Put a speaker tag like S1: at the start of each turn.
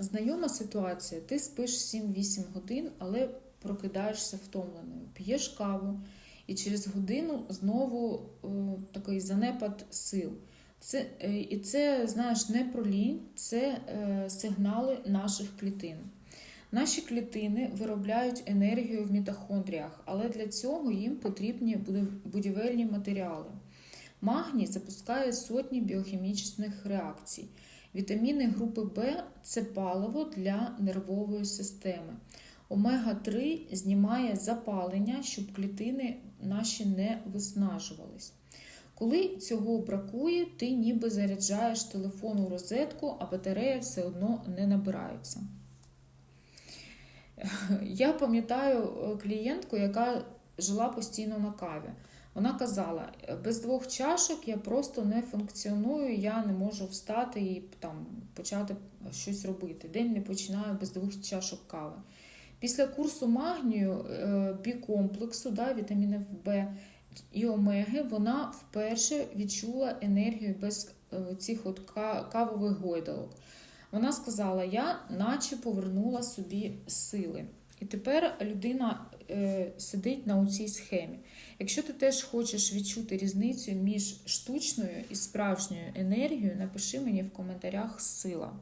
S1: Знайома ситуація, ти спиш 7-8 годин, але прокидаєшся втомленою, п'єш каву, і через годину знову е, такий занепад сил. Це, е, і це, знаєш, не про лінь, це е, сигнали наших клітин. Наші клітини виробляють енергію в мітохондріях, але для цього їм потрібні будівельні матеріали. Магній запускає сотні біохімічних реакцій. Вітаміни групи В це паливо для нервової системи. Омега-3 знімає запалення, щоб клітини наші не виснажувались. Коли цього бракує, ти ніби заряджаєш телефон у розетку, а батарея все одно не набирається. Я пам'ятаю е, клієнтку, яка жила постійно на каві. Вона казала: без двох чашок я просто не функціоную, я не можу встати і там почати щось робити. День не починаю без двох чашок кави. Після курсу магнію, е, бікомплексу, да, вітамінів В і омеги, вона вперше відчула енергію без е, цих от кавових гойдалок. Вона сказала: Я наче повернула собі сили. І тепер людина е, сидить на цій схемі. Якщо ти теж хочеш відчути різницю між штучною і справжньою енергією, напиши мені в коментарях сила.